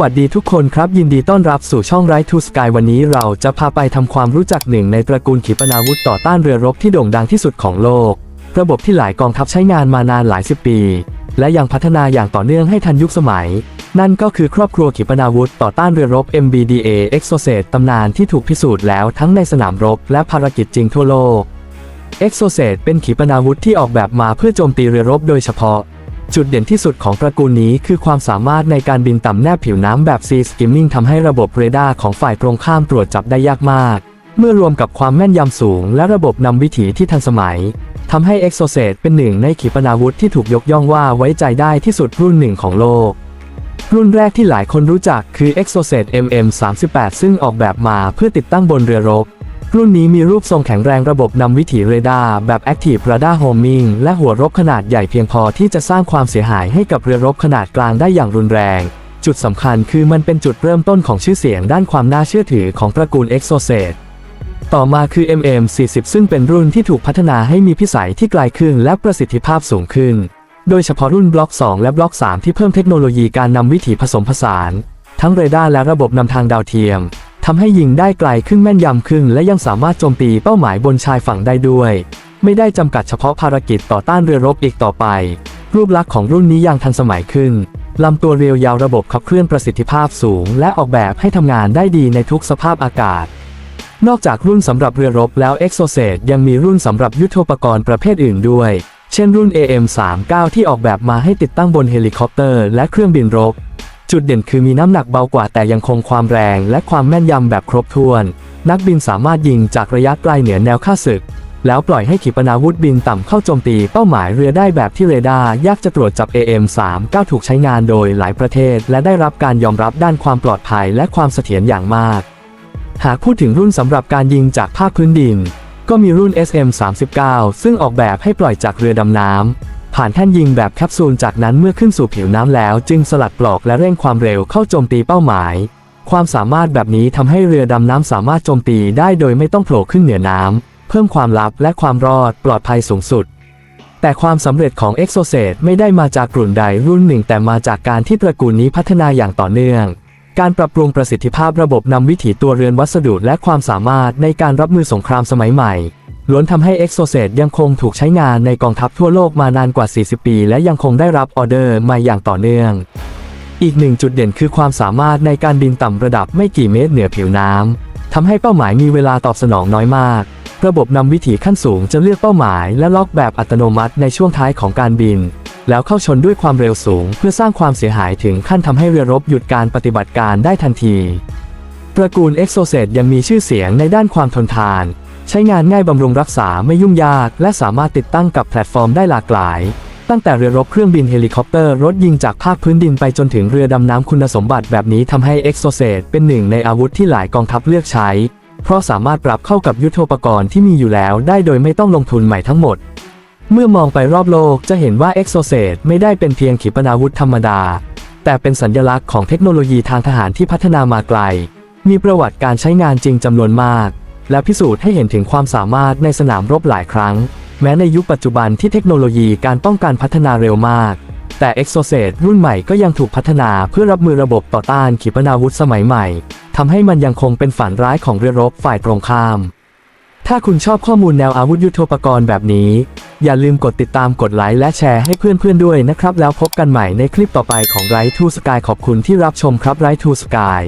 วัสดีทุกคนครับ ยินดีต้อนรับสู่ช่องไรทูสกายวันนี้เราจะพาไปทำความรู้จักหนึ่งในตระกูลขีปนาวุธต่อต้านเรือรบที่โด่งดังที่สุดของโลก ระบบที่หลายกองทัพใช้งานมานานหลายสิบปี และยังพัฒนาอย่างต่อเนื่องให้ทันยุคสมัย นั่นก็คือครอบครัวขีปนาวุธต่อต้านเรือรบ MBDA Exocet ตำนานที่ถูกพิสูจน์แล้วทั้งในสนามรบและภารกิจจริงทั่วโลก Exocet เป็นขีปนาวุธที่ออกแบบมาเพื่อโจมตีเรือรบโดยเฉพาะ จุดเด่นที่สุดของตระกูลนี้คือความสามารถในการบินต่ำแนบผิวน้ำแบบ Sea Skimming ทำให้ระบบเรดาร์ของฝ่ายตรงข้ามตรวจจับได้ยากมาก เมื่อรวมกับความแม่นยำสูง และระบบนำวิถีที่ทันสมัยทำให้ Exocet เซดเป็นหนึ่งในขีปนาวุธที่ถูกยกย่องว่าไว้ใจได้ที่สุดรุ่นหนึ่งของโลก รุ่นแรกที่หลายคนรู้จักคือ Exocet MM38 ซึ่งออกแบบมาเพื่อติดตั้งบนเรือรบ รุ่นนี้มีรูปทรงแข็งแรงระบบนำวิถีเรดาร์แบบ Active Radar Homing และหัวรบขนาดใหญ่เพียงพอที่จะสร้างความเสียหายให้กับเรือรบขนาดกลางได้อย่างรุนแรง จุดสำคัญคือมันเป็นจุดเริ่มต้นของชื่อเสียงด้านความน่าเชื่อถือของตระกูล Exocet ต่อมาคือ MM40 ซึ่งเป็นรุ่นที่ถูกพัฒนาให้มีพิสัยที่ไกลขึ้นและประสิทธิภาพสูงขึ้น โดยเฉพาะรุ่นบล็อก 2 และบล็อก 3 ที่เพิ่มเทคโนโลยีการนำวิถีผสมผสาน ทั้งเรดาร์และระบบนำทางดาวเทียม ทำให้ยิงได้ไกลขึ้นแม่นยำขึ้น และยังสามารถโจมตีเป้าหมายบนชายฝั่งได้ด้วย ไม่ได้จำกัดเฉพาะภารกิจต่อต้านเรือรบอีกต่อไป รูปลักษณ์ของรุ่นนี้ยังทันสมัยขึ้นลำตัวเรียวยาวระบบขับเคลื่อนประสิทธิภาพสูง และออกแบบให้ทำงานได้ดีในทุกสภาพอากาศ นอกจากรุ่นสำหรับเรือรบแล้ว Exocet ยังมีรุ่นสำหรับยุทโธปกรณ์ประเภทอื่นด้วย เช่นรุ่น AM39 ที่ออกแบบมาให้ติดตั้งบนเฮลิคอปเตอร์ และเครื่องบินรบ จุดเด่นคือมีน้ำหนักเบากว่าแต่ยังคงความแรงและความแม่นยำแบบครบถ้วน นักบินสามารถยิงจากระยะไกลเหนือแนวค่าศึก แล้วปล่อยให้ขีปนาวุธบินต่ำเข้าโจมตีเป้าหมายเรือได้แบบที่เรดาร์ยากจะตรวจจับ AM39 ถูกใช้งานโดยหลายประเทศ และได้รับการยอมรับด้านความปลอดภัยและความเสถียรอย่างมาก หากพูดถึงรุ่นสำหรับการยิงจากภาคพื้นดิน ก็มีรุ่น SM39 ซึ่งออกแบบให้ปล่อยจากเรือดำน้ำ ผ่านแท่นยิงแบบแคปซูลจากนั้นเมื่อขึ้นสู่ผิวน้ำแล้ว จึงสลัดปลอกและเร่งความเร็วเข้าโจมตีเป้าหมาย ความสามารถแบบนี้ทำให้เรือดำน้ำสามารถโจมตีได้โดยไม่ต้องโผล่ขึ้นเหนือน้ำเพิ่มความลับและความรอดปลอดภัยสูงสุด แต่ความสำเร็จของ Exocet ไม่ได้มาจากกลุ่นใดรุ่นหนึ่ง แต่มาจากการที่ตระกูลนี้พัฒนาอย่างต่อเนื่อง การปรับปรุงประสิทธิภาพระบบนำวิถีตัวเรือนวัสดุและความสามารถในการรับมือสงครามสมัยใหม่ ล้วนทำให้ Exocet ยังคงถูกใช้งานในกองทัพทั่วโลกมานานกว่า 40 ปี และยังคงได้รับออเดอร์มาอย่างต่อเนื่อง อีกหนึ่งจุดเด่นคือความสามารถในการบินต่ำระดับไม่กี่เมตรเหนือผิวน้ำทำให้เป้าหมายมีเวลาตอบสนองน้อยมาก ระบบนำวิถีขั้นสูงจะเลือกเป้าหมายและล็อกแบบอัตโนมัติในช่วงท้ายของการบิน แล้วเข้าชนด้วยความเร็วสูง เพื่อสร้างความเสียหายถึงขั้นทำให้เรือรบหยุดการปฏิบัติการได้ทันทีตระกูล Exocet ยังมีชื่อเสียงในด้านความทนทาน ใช้งานง่ายบำรุงรักษาไม่ยุ่งยาก และสามารถติดตั้งกับแพลตฟอร์มได้หลากหลาย ตั้งแต่เรือรบเครื่องบินเฮลิคอปเตอร์รถยิงจากภาคพื้นดินไปจนถึงเรือดำน้ำคุณสมบัติแบบนี้ทำให้ Exocet เป็นหนึ่งในอาวุธที่หลายกองทัพเลือกใช้ เพราะสามารถปรับเข้ากับยุทโธปกรณ์ที่มีอยู่แล้วได้โดยไม่ต้องลงทุนใหม่ทั้งหมด เมื่อมองไปรอบโลกจะเห็นว่า Exocet ไม่ได้เป็นเพียงขีปนาวุธธรรมดา แต่เป็นสัญลักษณ์ของเทคโนโลยีทางทหารที่พัฒนามาไกล มีประวัติการใช้งานจริงจำนวนมาก และพิสูจน์ให้เห็นถึงความสามารถในสนามรบหลายครั้ง แม้ในยุคปัจจุบันที่เทคโนโลยีการป้องกันพัฒนาเร็วมาก แต่ Exocet รุ่นใหม่ก็ยังถูกพัฒนาเพื่อรับมือระบบต่อต้านขีปนาวุธสมัยใหม่ทำให้มันยังคงเป็นฝันร้ายของเรือรบฝ่ายตรงข้าม ถ้าคุณชอบข้อมูลแนวอาวุธยุทโธปกรณ์แบบนี้ อย่าลืมกดติดตามกดไลค์และแชร์ให้เพื่อนๆด้วยนะครับ แล้วพบกันใหม่ในคลิปต่อไปของไรทูสกายขอบคุณที่รับชมครับไรทูสกาย